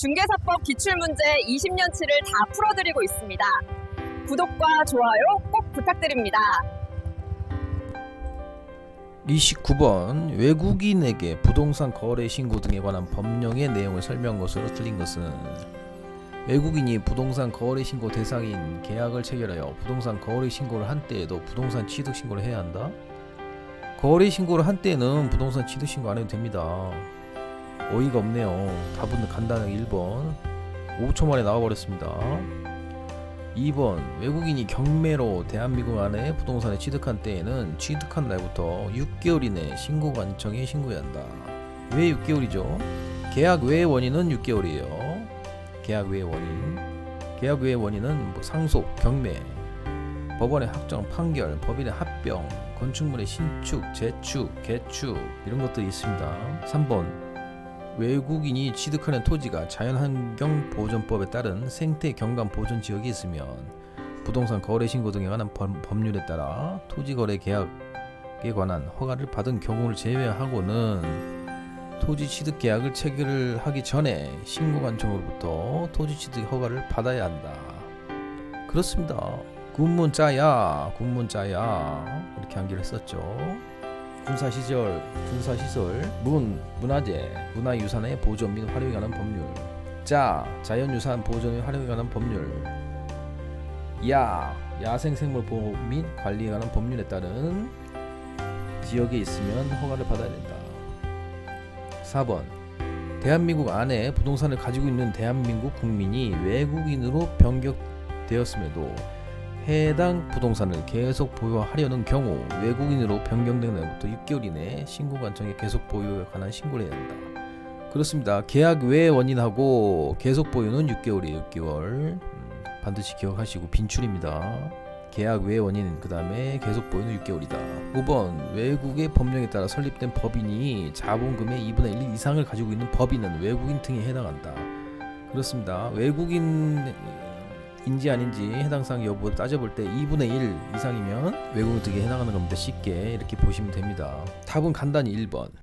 중개사법 기출문제 20년치를 다 풀어드리고 있습니다. 구독과 좋아요 꼭 부탁드립니다. 29번 외국인에게 부동산 거래 신고 등에 관한 법령의 내용을 설명한 것으로 틀린 것은 외국인이 부동산 거래 신고 대상인 계약을 체결하여 부동산 거래 신고를 한 때에도 부동산 취득 신고를 해야 한다. 거래 신고를 한 때에는 부동산 취득 신고 안 해도 됩니다. 어이가 없네요. 답은 간단하게 1번 5초 만에 나와버렸습니다. 2번 외국인이 경매로 대한민국 안에 부동산에 취득한 때에는 취득한 날부터 6개월 이내 신고 관청에 신고해야 한다. 왜 6개월이죠? 계약 외의 원인은 6개월이에요. 계약 외의 원인. 계약 외의 원인은 뭐 상속, 경매, 법원의 확정 판결, 법인의 합병, 건축물의 신축, 재축, 개축 이런 것들이 있습니다. 3번 외국인이 취득하는 토지가 자연환경보존법에 따른 생태 경관 보존 지역이 있으면 부동산 거래 신고 등에 관한 법- 법률에 따라 토지 거래 계약에 관한 허가를 받은 경우를 제외하고는 토지 취득 계약을 체결하기 전에 신고관청으로부터 토지 취득 허가를 받아야 한다. 그렇습니다. 군문자야, 군문자야 이렇게 한기를 했었죠. 군사 시절, 군사 시설, 문, 문화재, 문화유산의 보존 및 활용에 관한 법률. 자, 자연유산 보존 및 활용에 관한 법률. 야, 야생생물 보호 및 관리에 관한 법률에 따른 지역에 있으면 허가를 받아야 된다. 4번. 대한민국 안에 부동산을 가지고 있는 대한민국 국민이 외국인으로 변경되었음에도 해당 부동산을 계속 보유하려는 경우 외국인으로 변경된 날부터 6개월 이내 신고관청에 계속 보유에 관한 신고를 해야 한다. 그렇습니다. 계약 외 원인하고 계속 보유는 6개월이에요. 6개월. 음, 반드시 기억하시고 빈출입니다. 계약 외 원인 그 다음에 계속 보유는 6개월이다. 5번 외국의 법령에 따라 설립된 법인이 자본금의 2분의 1 이상을 가지고 있는 법인은 외국인 등에 해당한다. 그렇습니다. 외국인 인지 아닌지 해당 사항 여부를 따져볼 때 2분의 1 이상이면 외국인 등에 해당하는 겁니다. 쉽게 이렇게 보시면 됩니다. 답은 간단히 1번.